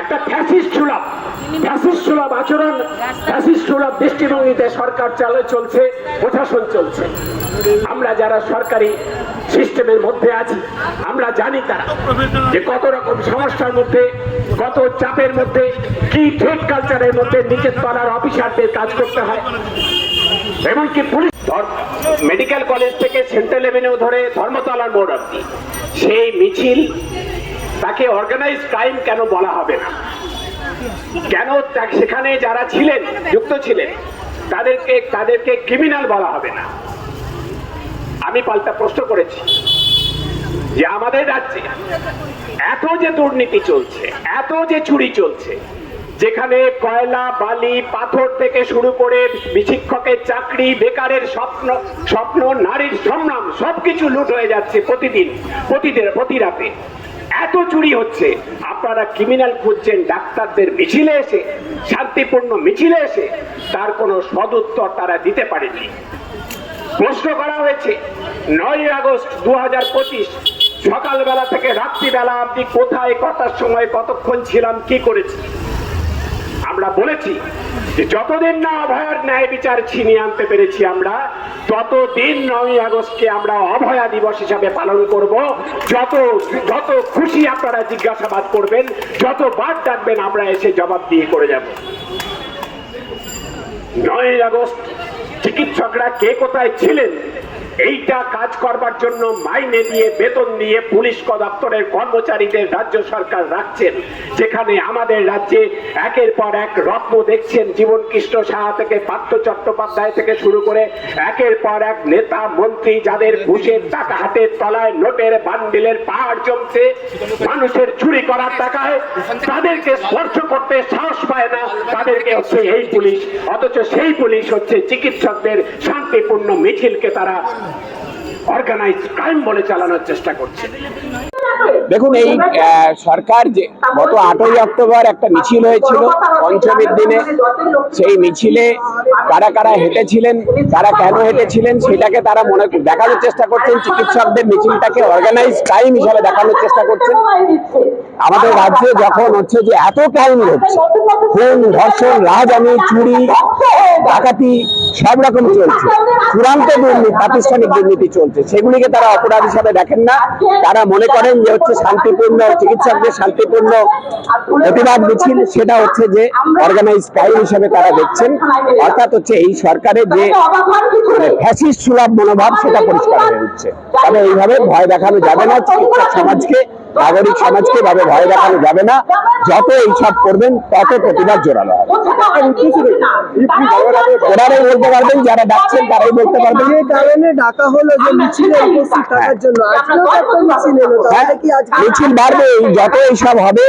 একটা ফ্যাসিস্ট সুলভ ফ্যাসিস্ট সুলভ আচরণ, ফ্যাসিস্ট সুলভ দৃষ্টিভঙ্গিতে সরকার চালে চলছে, প্রশাসন চলছে। আমরা যারা সরকারি সিস্টেমের মধ্যে আছি, আমরা জানি তারা যে কত রকম সমস্যার মধ্যে, কত চাপের মধ্যে, কি ট্রেড কালচারের মধ্যে নিচের তলার অফিসারদের কাজ করতে হয়। এমনকি পুলিশ মেডিকেল কলেজ থেকে সেন্ট্রাল এভিনিউ ধরে ধর্মতলার মোড় অব্দি সেই মিছিল তাকে অর্গানাইজ ক্রাইম কেন বলা হবে না? কেন সেখানে যারা ছিলেন, যুক্ত ছিলেন, তাদেরকে তাদেরকে ক্রিমিনাল বলা হবে না? আমি পাল্টা প্রশ্ন করেছি যে আমাদের রাজ্যে এত যে দুর্নীতি চলছে, এত যে চুরি চলছে, যেখানে কয়লা, বালি, পাথর থেকে শুরু করে শিক্ষকের চাকরি, বেকারের স্বপ্ন স্বপ্ন, নারীর সংগ্রাম সবকিছু লুট হয়ে যাচ্ছে প্রতিদিন প্রতিদিন প্রতি রাতে। এত চুরি হচ্ছে। আপনারা ক্রিমিনাল খুঁজছেন, ডাক্তারদের মিছিলে এসে, শান্তিপূর্ণ মিছিলে এসে, তার কোনো সদুত্তর তারা দিতে পারেনি প্রশ্ন করা হয়েছে নয় আগস্ট দু হাজার পঁচিশ, সকালবেলা থেকে রাত্রিবেলা আপনি কোথায়, কটার সময়, কতক্ষণ ছিলাম, কি করেছি আমরা বলেছি যে যতদিন না অভয়ার ন্যায় বিচার ছিনিয়ে আনতে পেরেছি আমরা, ততদিন নয় আগস্টকে আমরা অভয়া দিবস হিসাবে পালন করব। যত যত খুশি আপনারা জিজ্ঞাসাবাদ করবেন, যত বার ডাকবেন, আমরা এসে জবাব দিয়ে করে যাব। নয় আগস্ট, চিকিৎসকরা কে কোথায় ছিলেন, এইটা কাজ করবার জন্য মাইনে দিয়ে, বেতন দিয়ে পুলিশ দপ্তরের কর্মচারীদের রাজ্য সরকার রাখছেন, যেখানে আমাদের রাজ্যে একের পর এক রত্ন দেখছেন জীবন কৃষ্ণ সাহা থেকে পার্থ চট্টোপাধ্যায় থেকে শুরু করে একের পর এক নেতা, মন্ত্রী যাদের ঘুষের টাকা হাতের তলায় নোটের বান্ডিলের পাহাড় জমছে, মানুষের চুরি করার টাকায় তাদেরকে স্পর্শ করতে সাহস পায় না, তাদেরকে হচ্ছে এই পুলিশ। অথচ সেই পুলিশ হচ্ছে চিকিৎসকদের শান্তিপূর্ণ মিছিলকে তারা অর্গানাইজ ক্রাইম বলে চালানোর চেষ্টা করছে। দেখুন, এই সরকার যে গত আটই অক্টোবর একটা মিছিল হয়েছিল পঞ্চমীর দিনে। সেই মিছিলে কারা কারা হেঁটেছিলেন, কারা কেন হেঁটেছিলেন, সেটাকে তারা মনে দেখানোর চেষ্টা করছেন। চিকিৎসকদের মিছিলটাকে অর্গানাইজ টাইম হিসাবে দেখানোর চেষ্টা করছেন। আমাদের রাজ্যে যখন হচ্ছে যে এত টাইম হচ্ছে খুন, ধর্ষণ রাজধানী চুরি, ডাকাতি সব রকম চলছে। চূড়ান্ত দুর্নীতি, প্রাতিষ্ঠানিক দুর্নীতি চলছে। সেগুলিকে তারা অপরাধ হিসাবে দেখেন না। তারা মনে করেন যে হচ্ছে শান্তিপূর্ণ চিকিৎসকদের শান্তিপূর্ণ প্রতিবাদ মিছিল, সেটা হচ্ছে যে অর্গানাইজ ক্রাইম হিসাবে তারা দেখছেন। অর্থাৎ হচ্ছে এই সরকারের যে মানে ফ্যাসিস্ট সুলভ মনোভাব, সেটা পরিষ্কার হয়ে উঠছে তবে এইভাবে ভয় দেখানো যাবে না চিকিৎসক সমাজকে। নাগরিক সমাজকে এভাবে ভয় দেখানো যাবে না। যত এইসব করবেন তত প্রতিবাদ জোরালো হবে। ওনারাই বলতে পারবেন যারা ডাকছেন তারাই বলতে পারবেন। এই কারণে ডাকা হলো যে মিছিলে উপস্থিত থাকার জন্য। আজকে মিছিল বাড়বে যত এইসব হবে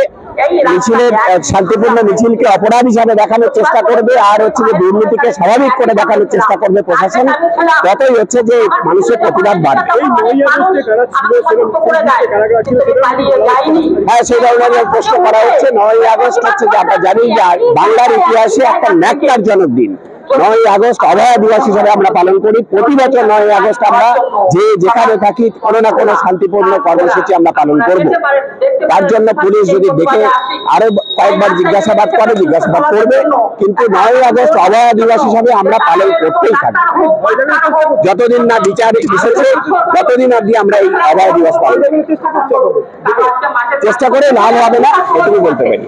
মিছিলের শান্তিপূর্ণ মিছিলকে অপরাধ হিসাবে দেখানোর চেষ্টা করবে আর হচ্ছে যে দুর্নীতিকে স্বাভাবিক করে দেখানোর চেষ্টা করবে প্রশাসন। ততই হচ্ছে যে মানুষের প্রতিবাদ বাড়বে। হ্যাঁ সেই ধরনের প্রশ্ন করা হচ্ছে নয় আগস্ট হচ্ছে যে আমরা জানি যে বাংলার ইতিহাসে একটা ন্যাক্কারজনক দিন। নয় আগস্ট অভয়া দিবস হিসাবে আমরা পালন করি। প্রতি বছর নয় আগস্ট আমরা যে যেখানে থাকি, কোনো না কোনো শান্তিপূর্ণ কর্মসূচি আমরা পালন করব। তার জন্য পুলিশ যদি দেখে আরও কয়েকবার জিজ্ঞাসাবাদ করে, জিজ্ঞাসাবাদ করবে। কিন্তু নয় আগস্ট অভয়া দিবস হিসাবে আমরা পালন করতেই থাকব যতদিন না বিচার এসেছে, ততদিন অব্দি আমরা এই অভয়া দিবস পালন। চেষ্টা করে লাভ হবে না, এটুকু বলতে পারি।